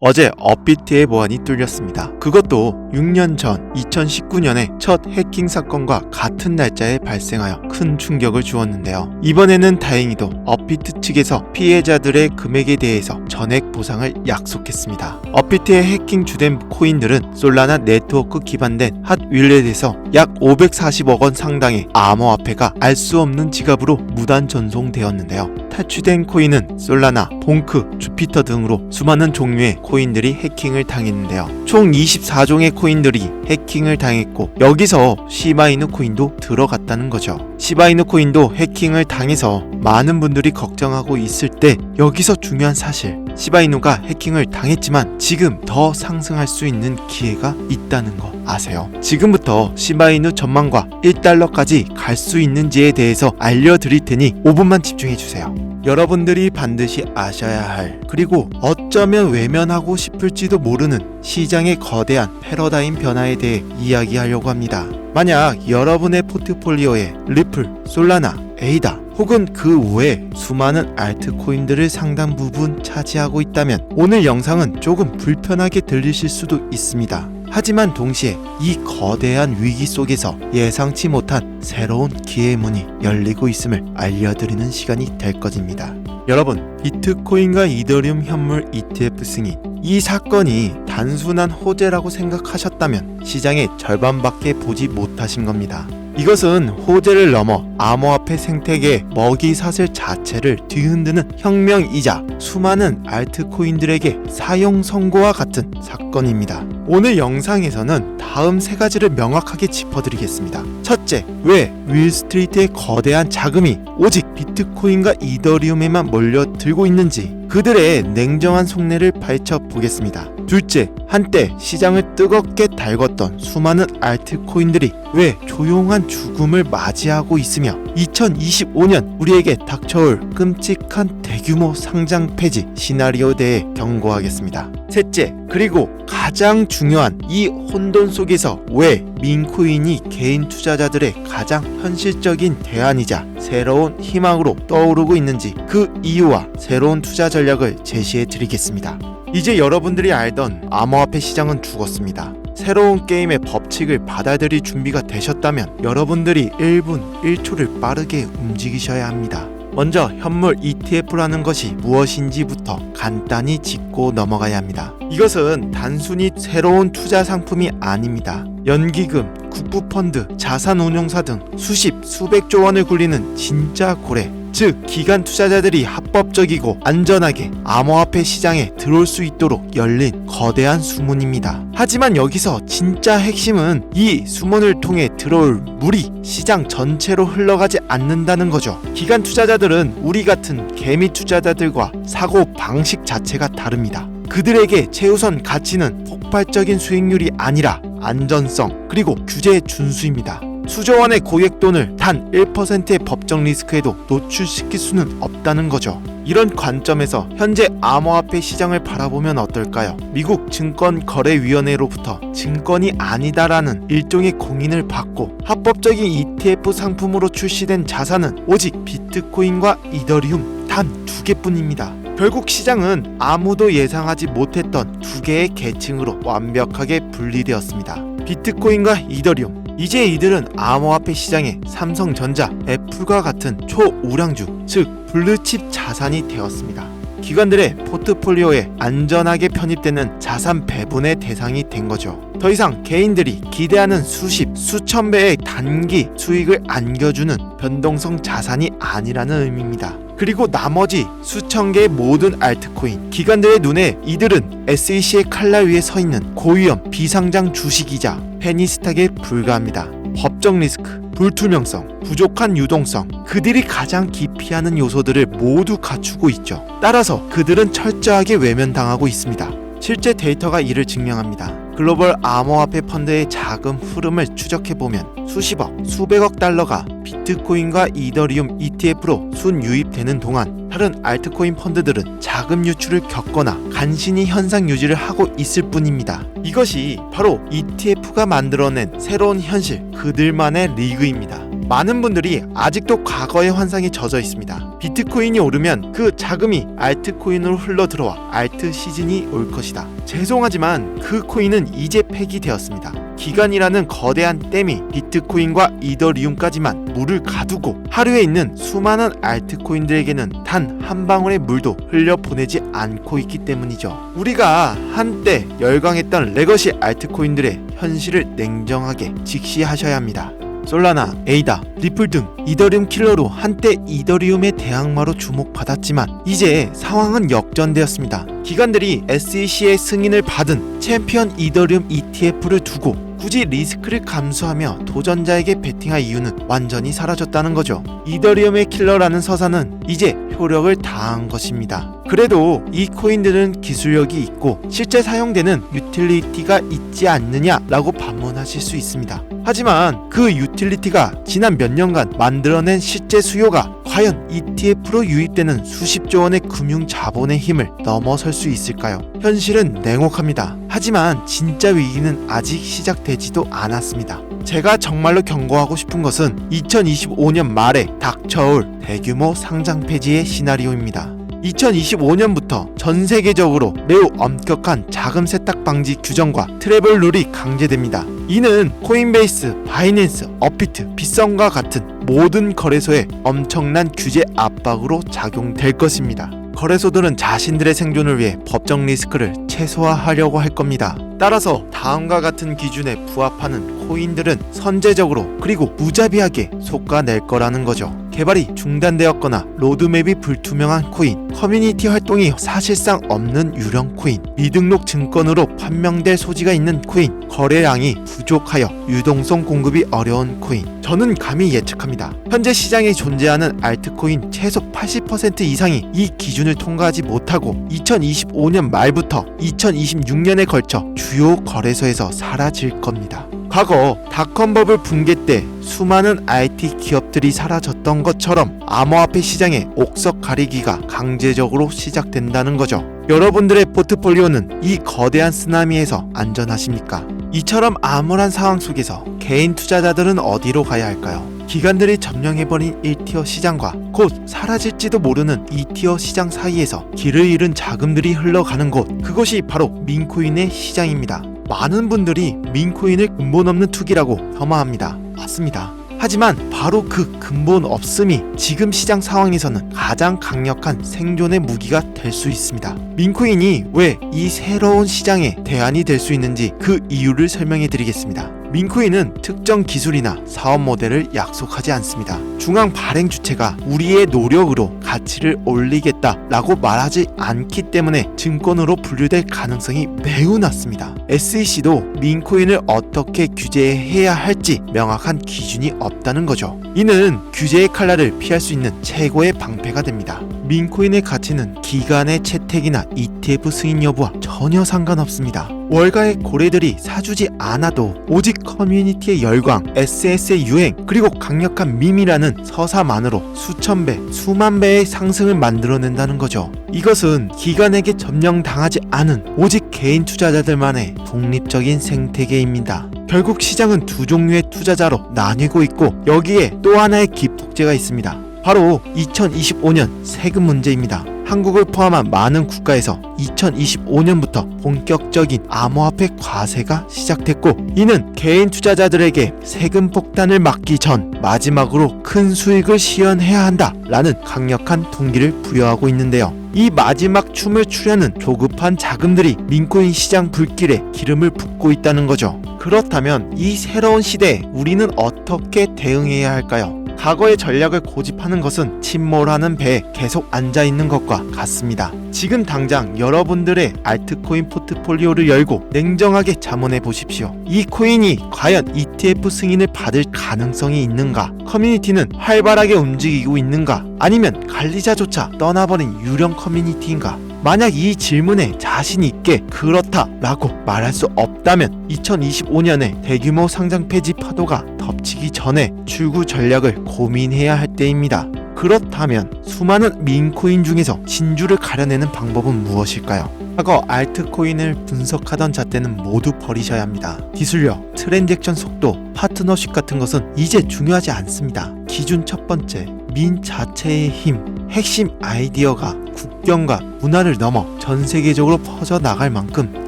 어제 업비트의 보안이 뚫렸습니다. 그것도 6년 전 2019년에 첫 해킹 사건과 같은 날짜에 발생하여 큰 충격을 주었는데요. 이번에는 다행히도 업비트 측에서 피해자들의 금액에 대해서 전액 보상을 약속했습니다. 업비트의 해킹 주된 코인들은 솔라나 네트워크 기반된 핫 윌렛에서 약 540억 원 상당의 암호화폐가 알 수 없는 지갑으로 무단 전송되었는데요. 탈취된 코인은 솔라나, 봉크, 주피터 등으로 수많은 종류의 코인들이 해킹을 당했는데요. 총 24종의 코인들이 해킹을 당했고 여기서 시바이누 코인도 들어갔다는 거죠. 시바이누 코인도 해킹을 당해서 많은 분들이 걱정하고 있을 때 여기서 중요한 사실 시바이누가 해킹을 당했지만 지금 더 상승할 수 있는 기회가 있다는 거 아세요? 지금부터 시바이누 전망과 1달러까지 갈 수 있는지에 대해서 알려드릴 테니 5분만 집중해 주세요. 여러분들이 반드시 아셔야 할 그리고 어쩌면 외면하고 싶을지도 모르는 시장의 거대한 패러다임 변화에 대해 이야기하려고 합니다. 만약 여러분의 포트폴리오에 리플, 솔라나, 에이다 혹은 그 외에 수많은 알트코인들을 상당 부분 차지하고 있다면 오늘 영상은 조금 불편하게 들리실 수도 있습니다. 하지만 동시에 이 거대한 위기 속에서 예상치 못한 새로운 기회 문이 열리고 있음을 알려드리는 시간이 될 것입니다. 여러분, 비트코인과 이더리움 현물 ETF 승인 이 사건이 단순한 호재라고 생각하셨다면 시장의 절반밖에 보지 못하신 겁니다. 이것은 호재를 넘어 암호화폐 생태계 먹이 사슬 자체를 뒤흔드는 혁명이자 수많은 알트코인들에게 사용 선고와 같은 사건입니다. 오늘 영상에서는 다음 세 가지를 명확하게 짚어드리겠습니다. 첫째, 왜 윌스트리트의 거대한 자금이 오직 비트코인과 이더리움에만 몰려들고 있는지 그들의 냉정한 속내를 파헤쳐 보겠습니다. 둘째, 한때 시장을 뜨겁게 달궜던 수많은 알트코인들이 왜 조용한 죽음을 맞이하고 있으며 2025년 우리에게 닥쳐올 끔찍한 대규모 상장 폐지 시나리오에 대해 경고하겠습니다. 셋째, 그리고 가장 중요한 이 혼돈 속에서 왜 민코인이 개인 투자자들의 가장 현실적인 대안이자 새로운 희망으로 떠오르고 있는지 그 이유와 새로운 투자 전략을 제시해 드리겠습니다. 이제 여러분들이 알던 암호화폐 시장은 죽었습니다. 새로운 게임의 법칙을 받아들일 준비가 되셨다면 여러분들이 1분 1초를 빠르게 움직이셔야 합니다. 먼저 현물 ETF라는 것이 무엇인지부터 간단히 짚고 넘어가야 합니다. 이것은 단순히 새로운 투자 상품이 아닙니다. 연기금, 국부펀드, 자산운용사 등 수십, 수백조 원을 굴리는 진짜 고래, 즉 기관 투자자들이 합법적이고 안전하게 암호화폐 시장에 들어올 수 있도록 열린 거대한 수문입니다. 하지만 여기서 진짜 핵심은 이 수문을 통해 들어올 물이 시장 전체로 흘러가지 않는다는 거죠. 기관 투자자들은 우리 같은 개미 투자자들과 사고 방식 자체가 다릅니다. 그들에게 최우선 가치는 폭발적인 수익률이 아니라 안전성 그리고 규제의 준수입니다. 수조 원의 고액 돈을 단 1%의 법적 리스크에도 노출시킬 수는 없다는 거죠. 이런 관점에서 현재 암호화폐 시장을 바라보면 어떨까요? 미국 증권거래위원회로부터 증권이 아니다라는 일종의 공인을 받고 합법적인 ETF 상품으로 출시된 자산은 오직 비트코인과 이더리움 단 두 개뿐입니다. 결국 시장은 아무도 예상하지 못했던 두 개의 계층으로 완벽하게 분리되었습니다. 비트코인과 이더리움. 이제 이들은 암호화폐 시장에 삼성전자, 애플과 같은 초우량주, 즉 블루칩 자산이 되었습니다. 기관들의 포트폴리오에 안전하게 편입되는 자산 배분의 대상이 된 거죠. 더 이상 개인들이 기대하는 수십, 수천 배의 단기 수익을 안겨주는 변동성 자산이 아니라는 의미입니다. 그리고 나머지 수천 개의 모든 알트코인 기관들의 눈에 이들은 SEC의 칼날 위에 서 있는 고위험 비상장 주식이자 페니스탁에 불과합니다. 법적 리스크, 불투명성, 부족한 유동성, 그들이 가장 기피하는 요소들을 모두 갖추고 있죠. 따라서 그들은 철저하게 외면당하고 있습니다. 실제 데이터가 이를 증명합니다. 글로벌 암호화폐 펀드의 자금 흐름을 추적해보면 수십억, 수백억 달러가 비트코인과 이더리움 ETF로 순유입되는 동안 다른 알트코인 펀드들은 자금 유출을 겪거나 간신히 현상 유지를 하고 있을 뿐입니다. 이것이 바로 ETF가 만들어낸 새로운 현실, 그들만의 리그입니다. 많은 분들이 아직도 과거의 환상에 젖어 있습니다. 비트코인이 오르면 그 자금이 알트코인으로 흘러 들어와 알트 시즌이 올 것이다. 죄송하지만 그 코인은 이제 폐기되었습니다. 기간이라는 거대한 댐이 비트코인과 이더리움까지만 물을 가두고 하루에 있는 수많은 알트코인들에게는 단 한 방울의 물도 흘려 보내지 않고 있기 때문이죠. 우리가 한때 열광했던 레거시 알트코인들의 현실을 냉정하게 직시하셔야 합니다. 솔라나, 에이다, 리플 등 이더리움 킬러로 한때 이더리움의 대항마로 주목받았지만 이제 상황은 역전되었습니다. 기관들이 SEC의 승인을 받은 챔피언 이더리움 ETF를 두고 굳이 리스크를 감수하며 도전자에게 베팅할 이유는 완전히 사라졌다는 거죠. 이더리움의 킬러라는 서사는 이제 효력을 다한 것입니다. 그래도 이 코인들은 기술력이 있고 실제 사용되는 유틸리티가 있지 않느냐라고 반문하실 수 있습니다. 하지만 그 유틸리티가 지난 몇 년간 만들어낸 실제 수요가 과연 ETF로 유입되는 수십조 원의 금융 자본의 힘을 넘어설 수 있을까요? 현실은 냉혹합니다. 하지만 진짜 위기는 아직 시작되지도 않았습니다. 제가 정말로 경고하고 싶은 것은 2025년 말에 닥쳐올 대규모 상장 폐지의 시나리오입니다. 2025년부터 전 세계적으로 매우 엄격한 자금 세탁 방지 규정과 트래블 룰이 강제됩니다. 이는 코인베이스, 바이낸스, 어피트, 빗썸과 같은 모든 거래소에 엄청난 규제 압박으로 작용될 것입니다. 거래소들은 자신들의 생존을 위해 법적 리스크를 최소화하려고 할 겁니다. 따라서 다음과 같은 기준에 부합하는 코인들은 선제적으로 그리고 무자비하게 속가낼 거라는 거죠. 개발이 중단되었거나 로드맵이 불투명한 코인, 커뮤니티 활동이 사실상 없는 유령 코인, 미등록 증권으로 판명될 소지가 있는 코인, 거래량이 부족하여 유동성 공급이 어려운 코인. 저는 감히 예측합니다. 현재 시장에 존재하는 알트코인 최소 80% 이상이 이 기준을 통과하지 못하고 2025년 말부터 2026년에 걸쳐 주요 거래소에서 사라질 겁니다. 과거 닷컴 버블 붕괴 때 수많은 IT 기업들이 사라졌던 것처럼 암호화폐 시장의 옥석 가리기가 강제적으로 시작된다는 거죠. 여러분들의 포트폴리오는 이 거대한 쓰나미에서 안전하십니까? 이처럼 암울한 상황 속에서 개인 투자자들은 어디로 가야 할까요? 기관들이 점령해버린 1티어 시장과 곧 사라질지도 모르는 2티어 시장 사이에서 길을 잃은 자금들이 흘러가는 곳 그것이 바로 민코인의 시장입니다. 많은 분들이 민코인을 근본 없는 투기라고 폄하합니다. 맞습니다. 하지만 바로 그 근본 없음이 지금 시장 상황에서는 가장 강력한 생존의 무기가 될 수 있습니다. 민코인이 왜 이 새로운 시장의 대안이 될 수 있는지 그 이유를 설명해 드리겠습니다. 민코인은 특정 기술이나 사업 모델을 약속하지 않습니다. 중앙 발행 주체가 우리의 노력으로 가치를 올리겠다라고 말하지 않기 때문에 증권으로 분류될 가능성이 매우 낮습니다. SEC도 민코인을 어떻게 규제해야 할지 명확한 기준이 없다는 거죠. 이는 규제의 칼날을 피할 수 있는 최고의 방패가 됩니다. 민코인의 가치는 기간의 채택이나 ETF 승인 여부와 전혀 상관없습니다. 월가의 고래들이 사주지 않아도 오직 커뮤니티의 열광, SS의 유행, 그리고 강력한 밈이라는 서사만으로 수천 배, 수만 배의 상승을 만들어낸다는 거죠. 이것은 기관에게 점령당하지 않은 오직 개인 투자자들만의 독립적인 생태계입니다. 결국 시장은 두 종류의 투자자로 나뉘고 있고 여기에 또 하나의 기폭제가 있습니다. 바로 2025년 세금 문제입니다. 한국을 포함한 많은 국가에서 2025년부터 본격적인 암호화폐 과세가 시작됐고 이는 개인 투자자들에게 세금 폭탄을 막기 전 마지막으로 큰 수익을 시현해야 한다라는 강력한 동기를 부여하고 있는데요. 이 마지막 춤을 추려는 조급한 자금들이 민코인 시장 불길에 기름을 붓고 있다는 거죠. 그렇다면 이 새로운 시대에 우리는 어떻게 대응해야 할까요? 과거의 전략을 고집하는 것은 침몰하는 배에 계속 앉아 있는 것과 같습니다. 지금 당장 여러분들의 알트코인 포트폴리오를 열고 냉정하게 자문해 보십시오. 이 코인이 과연 ETF 승인을 받을 가능성이 있는가? 커뮤니티는 활발하게 움직이고 있는가? 아니면 관리자조차 떠나버린 유령 커뮤니티인가? 만약 이 질문에 자신 있게 그렇다라고 말할 수 없다면 2025년에 대규모 상장 폐지 파도가 덮치기 전에 출구 전략을 고민해야 할 때입니다. 그렇다면 수많은 민코인 중에서 진주를 가려내는 방법은 무엇일까요? 과거 알트코인을 분석하던 잣대는 모두 버리셔야 합니다. 기술력, 트랜잭션 속도, 파트너십 같은 것은 이제 중요하지 않습니다. 기준 첫 번째, 민 자체의 힘, 핵심 아이디어가 국경과 문화를 넘어 전 세계적으로 퍼져 나갈 만큼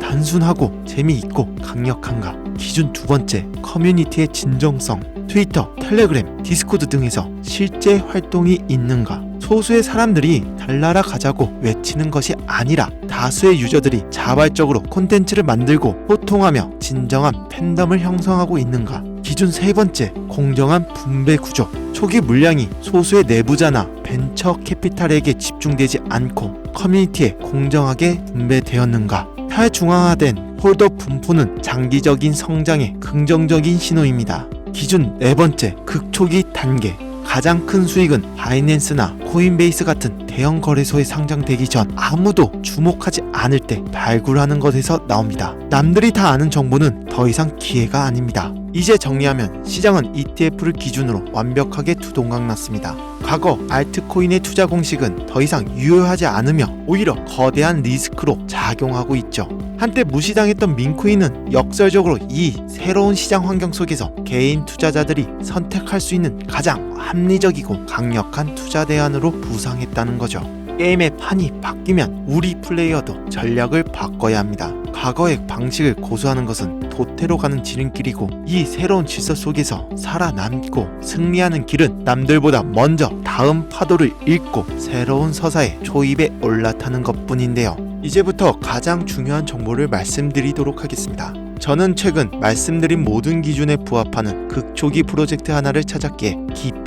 단순하고 재미있고 강력한가. 기준 두 번째, 커뮤니티의 진정성, 트위터, 텔레그램, 디스코드 등에서 실제 활동이 있는가. 소수의 사람들이 달나라 가자고 외치는 것이 아니라 다수의 유저들이 자발적으로 콘텐츠를 만들고 소통하며 진정한 팬덤을 형성하고 있는가. 기준 세 번째, 공정한 분배 구조. 초기 물량이 소수의 내부자나 벤처 캐피탈에게 집중되지 않고 커뮤니티에 공정하게 분배되었는가. 탈중앙화된 홀더 분포는 장기적인 성장의 긍정적인 신호입니다. 기준 네 번째, 극초기 단계. 가장 큰 수익은 바이낸스나 코인베이스 같은 대형 거래소에 상장되기 전 아무도 주목하지 않을 때 발굴하는 것에서 나옵니다. 남들이 다 아는 정보는 더 이상 기회가 아닙니다. 이제 정리하면 시장은 ETF를 기준으로 완벽하게 두 동강 났습니다. 과거 알트코인의 투자 공식은 더 이상 유효하지 않으며 오히려 거대한 리스크로 작용하고 있죠. 한때 무시당했던 민코인은 역설적으로 이 새로운 시장 환경 속에서 개인 투자자들이 선택할 수 있는 가장 합리적이고 강력한 투자 대안으로 부상했다는 거죠. 게임의 판이 바뀌면 우리 플레이어도 전략을 바꿔야 합니다. 과거의 방식을 고수하는 것은 도태로 가는 지름길이고 이 새로운 질서 속에서 살아남고 승리하는 길은 남들보다 먼저 다음 파도를 읽고 새로운 서사의 초입에 올라타는 것뿐인데요. 이제부터 가장 중요한 정보를 말씀드리도록 하겠습니다. 저는 최근 말씀드린 모든 기준에 부합하는 극초기 프로젝트 하나를 찾았기에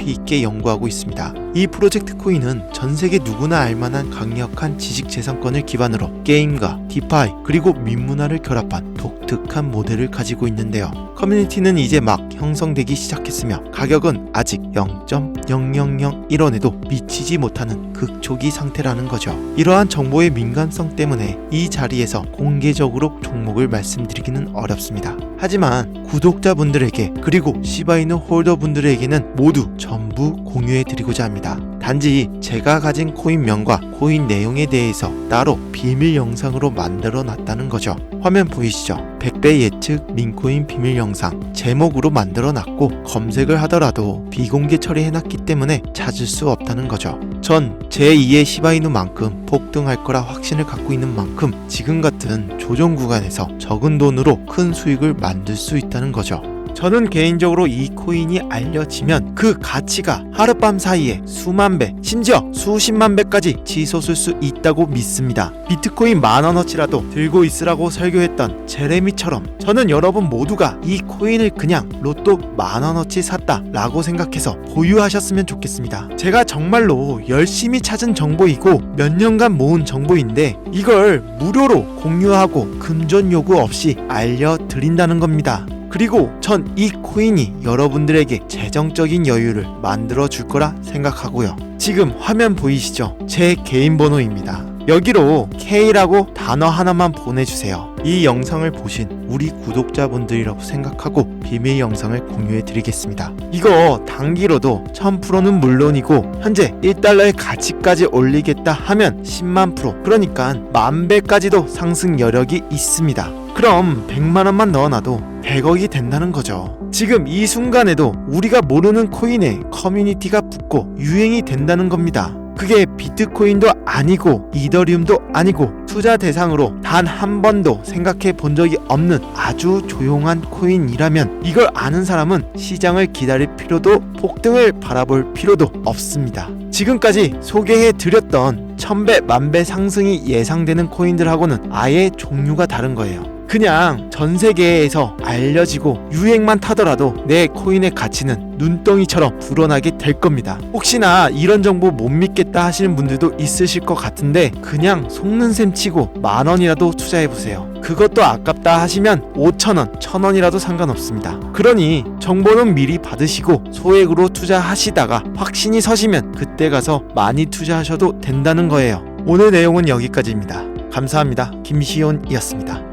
깊이 있게 연구하고 있습니다. 이 프로젝트 코인은 전 세계 누구나 알만한 강력한 지식 재산권을 기반으로 게임과 디파이 그리고 민문화를 결합한 독특한 모델을 가지고 있는데요. 커뮤니티는 이제 막 형성되기 시작했으며 가격은 아직 0.0001원에도 미치지 못하는 극초기 상태라는 거죠. 이러한 정보의 민감성 때문에 이 자리에서 공개적으로 종목을 말씀드리기는 어렵습니다. 하지만 구독자분들에게 그리고 시바이누 홀더분들에게는 모두 전부 공유해 드리고자 합니다. 단지 제가 가진 코인명과 코인 내용에 대해서 따로 비밀 영상으로 만들어 놨다는 거죠. 화면 보이시죠? 100배 예측 민코인 비밀 영상 제목으로 만들어 놨고 검색을 하더라도 비공개 처리해 놨기 때문에 찾을 수 없다는 거죠. 전 제2의 시바이누만큼 폭등할 거라 확신을 갖고 있는 만큼 지금 같은 조정 구간에서 적은 돈으로 큰 수익을 만들 수 있다는 거죠. 저는 개인적으로 이 코인이 알려지면 그 가치가 하룻밤 사이에 수만 배, 심지어 수십만 배까지 치솟을 수 있다고 믿습니다. 비트코인 만 원어치라도 들고 있으라고 설교했던 제레미처럼 저는 여러분 모두가 이 코인을 그냥 로또 만 원어치 샀다 라고 생각해서 보유하셨으면 좋겠습니다. 제가 정말로 열심히 찾은 정보이고 몇 년간 모은 정보인데 이걸 무료로 공유하고 금전 요구 없이 알려드린다는 겁니다. 그리고 전 이 코인이 여러분들에게 재정적인 여유를 만들어 줄 거라 생각하고요. 지금 화면 보이시죠? 제 개인 번호입니다. 여기로 K라고 단어 하나만 보내주세요. 이 영상을 보신 우리 구독자분들이라고 생각하고 비밀 영상을 공유해 드리겠습니다. 이거 단기로도 1000%는 물론이고 현재 1달러의 가치까지 올리겠다 하면 10만 프로 그러니까 만 배까지도 상승 여력이 있습니다. 그럼 100만 원만 넣어놔도 100억이 된다는 거죠. 지금 이 순간에도 우리가 모르는 코인에 커뮤니티가 붙고 유행이 된다는 겁니다. 그게 비트코인도 아니고 이더리움도 아니고 투자 대상으로 단 한 번도 생각해 본 적이 없는 아주 조용한 코인이라면 이걸 아는 사람은 시장을 기다릴 필요도 폭등을 바라볼 필요도 없습니다. 지금까지 소개해 드렸던 천배 만배 상승이 예상되는 코인들하고는 아예 종류가 다른 거예요. 그냥 전 세계에서 알려지고 유행만 타더라도 내 코인의 가치는 눈덩이처럼 불어나게 될 겁니다. 혹시나 이런 정보 못 믿겠다 하시는 분들도 있으실 것 같은데 그냥 속는 셈 치고 만 원이라도 투자해 보세요. 그것도 아깝다 하시면 5천 원, 천 원이라도 상관없습니다. 그러니 정보는 미리 받으시고 소액으로 투자하시다가 확신이 서시면 그때 가서 많이 투자하셔도 된다는 거예요. 오늘 내용은 여기까지입니다. 감사합니다. 김시온이었습니다.